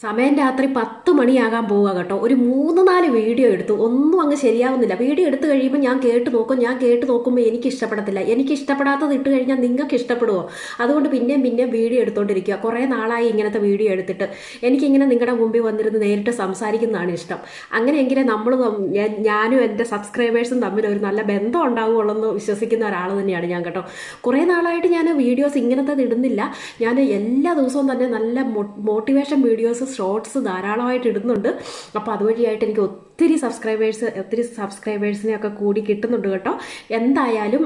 സമയം രാത്രി പത്ത് മണിയാകാൻ പോവുക കേട്ടോ. ഒരു മൂന്ന് നാല് വീഡിയോ എടുത്തു. ഒന്നും അങ്ങ് ശരിയാവുന്നില്ല. വീഡിയോ എടുത്തു കഴിയുമ്പോൾ ഞാൻ കേട്ട് നോക്കും. ഞാൻ കേട്ട് നോക്കുമ്പോൾ എനിക്ക് ഇഷ്ടപ്പെടത്തില്ല. എനിക്ക് ഇഷ്ടപ്പെടാത്തത് ഇട്ട് കഴിഞ്ഞാൽ നിങ്ങൾക്ക് ഇഷ്ടപ്പെടുമോ അതുകൊണ്ട് പിന്നെയും പിന്നെയും വീഡിയോ എടുത്തുകൊണ്ടിരിക്കുക കുറേ നാളായി ഇങ്ങനത്തെ വീഡിയോ എടുത്തിട്ട്. എനിക്കിങ്ങനെ നിങ്ങളുടെ മുമ്പിൽ വന്നിരുന്ന് നേരിട്ട് സംസാരിക്കുന്നതാണ് ഇഷ്ടം. അങ്ങനെയെങ്കിലും നമ്മൾ ഞാനും എന്റെ സബ്സ്ക്രൈബേഴ്സും തമ്മിൽ ഒരു നല്ല ബന്ധം ഉണ്ടാവുകയുള്ളൂ എന്ന് വിശ്വസിക്കുന്ന ഒരാൾ തന്നെയാണ് ഞാൻ കേട്ടോ. കുറേ നാളായിട്ട് ഞാൻ വീഡിയോസ് ഇങ്ങനത്തെ ഇടുന്നില്ല. ഞാൻ എല്ലാ ദിവസവും തന്നെ നല്ല മോട്ടിവേഷൻ വീഡിയോസ് ഷോർട്സ് ധാരാളമായിട്ട് ഇടുന്നുണ്ട്. അപ്പോൾ അതുവഴിയായിട്ട് എനിക്ക് ഒത്തിരി സബ്സ്ക്രൈബേഴ്സ് ഒത്തിരി സബ്സ്ക്രൈബേഴ്സിനെ ഒക്കെ കൂടി കിട്ടുന്നുണ്ട് കേട്ടോ. എന്തായാലും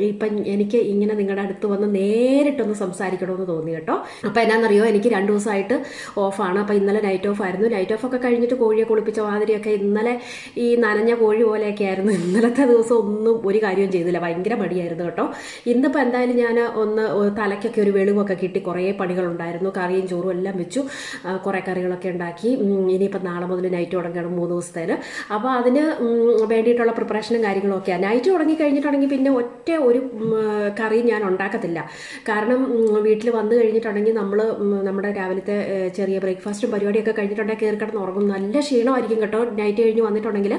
ഇപ്പം എനിക്ക് ഇങ്ങനെ നിങ്ങളുടെ അടുത്ത് വന്ന് നേരിട്ടൊന്ന് സംസാരിക്കണമെന്ന് തോന്നി കേട്ടോ. അപ്പോൾ എന്നാണെന്നറിയോ എനിക്ക് രണ്ട് ദിവസമായിട്ട് ഓഫാണ്. അപ്പോൾ ഇന്നലെ നൈറ്റ് ഓഫ് ആയിരുന്നു. നൈറ്റ് ഓഫ് ഒക്കെ കഴിഞ്ഞിട്ട് കോഴിയെ കുളിപ്പിച്ച മാതിരിയൊക്കെ ഇന്നലെ ഈ നനഞ്ഞ കോഴി പോലെയൊക്കെ ആയിരുന്നു. ഇന്നലത്തെ ദിവസം ഒന്നും ഒരു കാര്യവും ചെയ്തില്ല. ഭയങ്കര മടിയായിരുന്നു കേട്ടോ. ഇന്നിപ്പോൾ എന്തായാലും ഞാൻ ഒന്ന് തലയ്ക്കൊക്കെ ഒരു വെളിവൊക്കെ കിട്ടി. കുറേ പണികളുണ്ടായിരുന്നു. കറിയും ചോറും എല്ലാം വെച്ചു. കുറേ കറികളൊക്കെ ഉണ്ടാക്കി. ഇനിയിപ്പോൾ നാളെ മുതൽ നൈറ്റ് തുടങ്ങണം. മൂന്ന് ദിവസത്തേന് അപ്പോൾ അതിന് വേണ്ടിയിട്ടുള്ള പ്രിപ്പറേഷനും കാര്യങ്ങളൊക്കെ നൈറ്റ് തുടങ്ങി കഴിഞ്ഞിട്ടുണ്ടെങ്കിൽ പിന്നെ ഒറ്റ ഒരു കറി ഞാൻ ഉണ്ടാക്കത്തില്ല. കാരണം വീട്ടിൽ വന്നു കഴിഞ്ഞിട്ടുണ്ടെങ്കിൽ നമ്മൾ നമ്മുടെ രാവിലത്തെ ചെറിയ ബ്രേക്ക്ഫാസ്റ്റും പരിപാടിയൊക്കെ കഴിഞ്ഞിട്ടുണ്ടെങ്കിൽ കയറി കിടന്ന് ഉറങ്ങും. നല്ല ക്ഷീണമായിരിക്കും കേട്ടോ. നൈറ്റ് കഴിഞ്ഞ് വന്നിട്ടുണ്ടെങ്കിൽ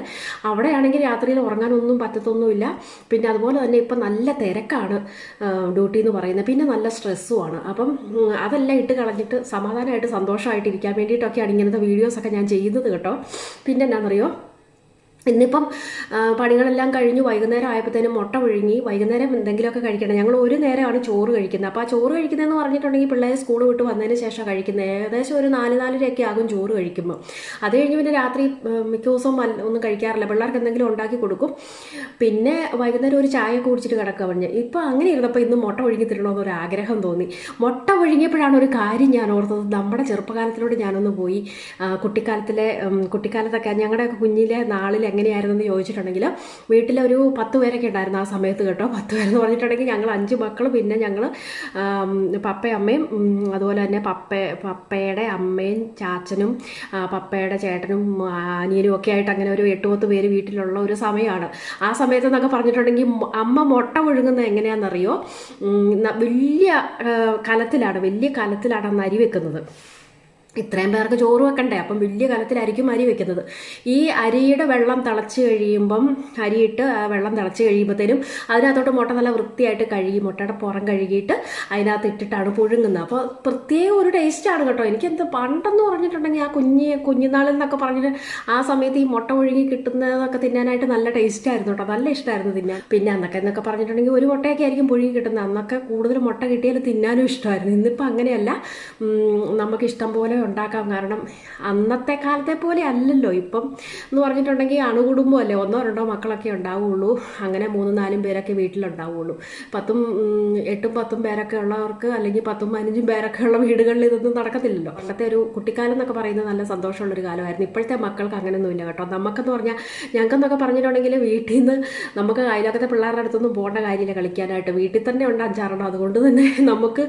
അവിടെയാണെങ്കിൽ രാത്രിയിൽ ഉറങ്ങാനൊന്നും പറ്റത്തൊന്നുമില്ല. പിന്നെ അതുപോലെ തന്നെ ഇപ്പം നല്ല തിരക്കാണ് ഡ്യൂട്ടി എന്ന് പറയുന്നത്. പിന്നെ നല്ല സ്ട്രെസ്സുമാണ് അപ്പം അതെല്ലാം ഇട്ട് കളഞ്ഞിട്ട് സമാധാനമായിട്ട് സന്തോഷമായിട്ട് ഇരിക്കാൻ വേണ്ടിയിട്ടൊക്കെയാണ് ഇങ്ങനത്തെ വീഡിയോസൊക്കെ ഞാൻ ചെയ്യുന്നത് കേട്ടോ. പിന്നെ എന്നാണെന്നറിയോ ഇന്നിപ്പം പണികളെല്ലാം കഴിഞ്ഞ് വൈകുന്നേരം ആയപ്പോഴത്തേനും മുട്ട പുഴുങ്ങി വൈകുന്നേരം എന്തെങ്കിലുമൊക്കെ കഴിക്കണം. ഞങ്ങൾ ഒരു നേരമാണ് ചോറ് കഴിക്കുന്നത്. അപ്പോൾ ആ ചോറ് കഴിക്കുന്നതെന്ന് പറഞ്ഞിട്ടുണ്ടെങ്കിൽ പിള്ളേർ സ്കൂൾ വിട്ട് വന്നതിന് ശേഷം കഴിക്കുന്നത്. ഏകദേശം ഒരു നാല് നാലരയൊക്കെ ആകും ചോറ് കഴിക്കുമ്പോൾ. അത് കഴിഞ്ഞ് പിന്നെ രാത്രി മിക്ക ദിവസവും ഒന്നും കഴിക്കാറില്ല. പിള്ളേർക്ക് എന്തെങ്കിലും ഉണ്ടാക്കി കൊടുക്കും. പിന്നെ വൈകുന്നേരം ഒരു ചായ കുടിച്ചിട്ട് കിടക്കുക പറഞ്ഞ്. ഇപ്പോൾ അങ്ങനെ ഇരുന്നപ്പോൾ ഇന്ന് മുട്ട ഒഴുങ്ങി തരണമെന്ന് ഒരു ആഗ്രഹം തോന്നി. മുട്ട ഒഴുങ്ങിയപ്പോഴാണ് ഒരു കാര്യം ഞാൻ ഓർത്തത്. നമ്മുടെ ചെറുപ്പകാലത്തിലൂടെ ഞാനൊന്ന് പോയി കുട്ടിക്കാലത്തിലെ കുട്ടിക്കാലത്തൊക്കെ ഞങ്ങളുടെ കുഞ്ഞിലെ നാളിൽ എങ്ങനെയായിരുന്നു എന്ന് ചോദിച്ചിട്ടുണ്ടെങ്കിൽ വീട്ടിൽ ഒരു പത്ത് പേരൊക്കെ ഉണ്ടായിരുന്നു ആ സമയത്ത് കേട്ടോ. പത്ത് പേരെന്ന് പറഞ്ഞിട്ടുണ്ടെങ്കിൽ ഞങ്ങൾ അഞ്ച് മക്കൾ പിന്നെ ഞങ്ങൾ പപ്പയും അമ്മയും അതുപോലെ തന്നെ പപ്പ പപ്പയുടെ അമ്മയും ചാച്ചനും പപ്പയുടെ ചേട്ടനും അനിയനും ഒക്കെ ആയിട്ട് അങ്ങനെ ഒരു എട്ട് പത്ത് പേര് വീട്ടിലുള്ള ഒരു സമയമാണ്. ആ സമയത്ത് എന്നൊക്കെ പറഞ്ഞിട്ടുണ്ടെങ്കിൽ അമ്മ മുട്ട ഒഴുകുന്നത് എങ്ങനെയാണെന്നറിയോ? വലിയ കലത്തിലാണ് വലിയ കലത്തിലാണ് അന്ന് അരി വെക്കുന്നത്. ഇത്രയും പേർക്ക് ചോറ് വെക്കണ്ടേ? അപ്പം വലിയ കലത്തിലായിരിക്കും അരി വെക്കുന്നത്. ഈ അരിയുടെ വെള്ളം തിളച്ച് കഴിയുമ്പം അരിയിട്ട് ആ വെള്ളം തിളച്ച് കഴിയുമ്പോഴത്തേനും അതിനകത്തോട്ട് മുട്ട നല്ല വൃത്തിയായിട്ട് കഴുകി മുട്ടയുടെ പുറം കഴുകിയിട്ട് അതിനകത്ത് ഇട്ടിട്ടാണ് പുഴുങ്ങുന്നത്. അപ്പോൾ പ്രത്യേക ഒരു ടേസ്റ്റാണ് കേട്ടോ. എനിക്ക് എന്ത് പണ്ടെന്ന് പറഞ്ഞിട്ടുണ്ടെങ്കിൽ ആ കുഞ്ഞ് കുഞ്ഞുനാളിൽ നിന്നൊക്കെ പറഞ്ഞിട്ട് ആ സമയത്ത് ഈ മുട്ട ഒഴുകി കിട്ടുന്നതൊക്കെ തിന്നാനായിട്ട് നല്ല ടേസ്റ്റായിരുന്നു കേട്ടോ. നല്ല ഇഷ്ടമായിരുന്നു തിന്നാൻ. പിന്നെ അന്നൊക്കെ എന്നൊക്കെ പറഞ്ഞിട്ടുണ്ടെങ്കിൽ ഒരു മുട്ടയൊക്കെ ആയിരിക്കും പുഴുങ്ങി കിട്ടുന്നത്. അന്നൊക്കെ കൂടുതൽ മുട്ട കിട്ടിയാൽ തിന്നാനും ഇഷ്ടമായിരുന്നു ഇന്നിപ്പോൾ അങ്ങനെയല്ല. നമുക്ക് ഇഷ്ടം പോലെ ഉണ്ടാക്കാം കാരണം അന്നത്തെ കാലത്തെ പോലെ അല്ലല്ലോ. ഇപ്പം എന്ന് പറഞ്ഞിട്ടുണ്ടെങ്കിൽ അണുകുടുംബമല്ലേ ഒന്നോ രണ്ടോ മക്കളൊക്കെ ഉണ്ടാവുള്ളൂ. അങ്ങനെ മൂന്നും നാലും പേരൊക്കെ വീട്ടിലുണ്ടാവുള്ളൂ. പത്തും എട്ടും പത്തും പേരൊക്കെ ഉള്ളവർക്ക് അല്ലെങ്കിൽ പത്തും പതിനഞ്ചും പേരൊക്കെ ഉള്ള വീടുകളിൽ ഇതൊന്നും നടക്കത്തില്ലല്ലോ. പണ്ടത്തെ ഒരു കുട്ടിക്കാലം എന്നൊക്കെ പറയുന്നത് നല്ല സന്തോഷമുള്ളൊരു കാലമായിരുന്നു. ഇപ്പോഴത്തെ മക്കൾക്ക് അങ്ങനെയൊന്നുമില്ല കേട്ടോ. നമുക്കെന്ന് പറഞ്ഞാൽ ഞങ്ങൾക്കെന്നൊക്കെ പറഞ്ഞിട്ടുണ്ടെങ്കിൽ വീട്ടിൽ നിന്ന് നമുക്ക് അയലോക്കത്തെ പിള്ളേരുടെ അടുത്തൊന്നും പോകേണ്ട കാര്യമില്ല കളിക്കാനായിട്ട്. വീട്ടിൽ തന്നെ ഉണ്ട് അഞ്ചാറെണ്ണം. അതുകൊണ്ട് തന്നെ നമുക്ക്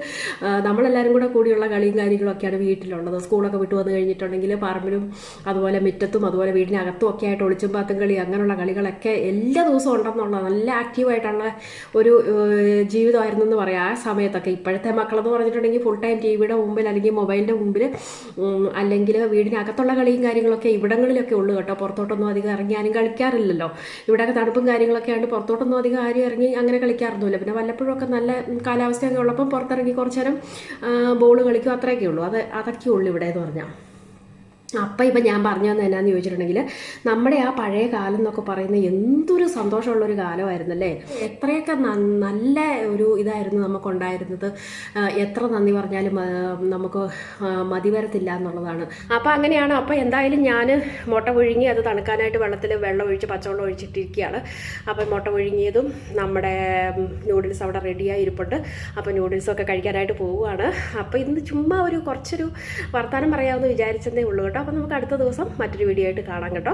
നമ്മളെല്ലാവരും കൂടെ കൂടിയുള്ള കളിയും കാര്യങ്ങളൊക്കെയാണ് വീട്ടിലുള്ളത്. സ്കൂളൊക്കെ വിട്ടു വന്നു കഴിഞ്ഞിട്ടുണ്ടെങ്കിൽ പറമ്പിലും അതുപോലെ മുറ്റത്തും അതുപോലെ വീടിനകത്തും ഒക്കെ ആയിട്ട് ഒളിച്ചും പാത്തും കളി അങ്ങനെയുള്ള കളികളൊക്കെ എല്ലാ ദിവസവും ഉണ്ടെന്നുള്ള നല്ല ആക്റ്റീവായിട്ടുള്ള ഒരു ജീവിതമായിരുന്നു എന്ന് പറയാം. ആ സമയത്തൊക്കെ ഇപ്പോഴത്തെ മക്കളെന്ന് പറഞ്ഞിട്ടുണ്ടെങ്കിൽ ഫുൾ ടൈം ടി വിയുടെ മുമ്പിൽ അല്ലെങ്കിൽ മൊബൈലിന്റെ മുമ്പിൽ അല്ലെങ്കിൽ വീടിനകത്തുള്ള കളിയും കാര്യങ്ങളൊക്കെ ഇവിടങ്ങളിലൊക്കെ ഉള്ളു കേട്ടോ. പുറത്തോട്ടൊന്നും അധികം ഇറങ്ങി ആരും കളിക്കാറില്ലല്ലോ. ഇവിടെയൊക്കെ തണുപ്പും കാര്യങ്ങളൊക്കെ ആയിട്ട് പുറത്തോട്ടൊന്നും അധികം ആരും ഇറങ്ങി അങ്ങനെ കളിക്കാറൊന്നുമില്ല. പിന്നെ വല്ലപ്പോഴും ഒക്കെ നല്ല കാലാവസ്ഥയൊക്കെ ഉള്ളപ്പോൾ പുറത്തിറങ്ങി കുറച്ച് നേരം ബോൾ കളിക്കും അത്രയൊക്കെ ഉള്ളൂ. അത് അതൊക്കെ ഉള്ളൂ. ഇവിടെ എന്ന് പറഞ്ഞാൽ അപ്പം ഇപ്പം ഞാൻ പറഞ്ഞു തന്നെ എന്നാന്ന് ചോദിച്ചിട്ടുണ്ടെങ്കിൽ നമ്മുടെ ആ പഴയ കാലം എന്നൊക്കെ പറയുന്നത് എന്തൊരു സന്തോഷമുള്ളൊരു കാലമായിരുന്നല്ലേ? എത്രയൊക്കെ നല്ല ഒരു ഇതായിരുന്നു നമുക്കുണ്ടായിരുന്നത്. എത്ര നന്ദി പറഞ്ഞാലും നമുക്ക് മതി വരത്തില്ല എന്നുള്ളതാണ്. അപ്പം അങ്ങനെയാണ്. അപ്പം എന്തായാലും ഞാൻ മുട്ട പുഴുങ്ങി അത് തണുക്കാനായിട്ട് വെള്ളത്തിൽ വെള്ളം ഒഴിച്ച് പച്ചവെള്ളം ഒഴിച്ചിട്ടിരിക്കുകയാണ്. അപ്പം മുട്ട പുഴുങ്ങിയതും നമ്മുടെ നൂഡിൽസ് അവിടെ റെഡിയായി ഇരിപ്പുണ്ട്. അപ്പം നൂഡിൽസൊക്കെ കഴിക്കാനായിട്ട് പോവുകയാണ്. അപ്പോൾ ഇന്ന് ചുമ്മാ ഒരു കുറച്ചൊരു വർത്തമാനം പറയാമെന്ന് വിചാരിച്ചതേ ഉള്ളൂ കേട്ടോ. അപ്പോൾ നമുക്ക് അടുത്ത ദിവസം മറ്റൊരു വീഡിയോ ആയിട്ട് കാണാം കേട്ടോ.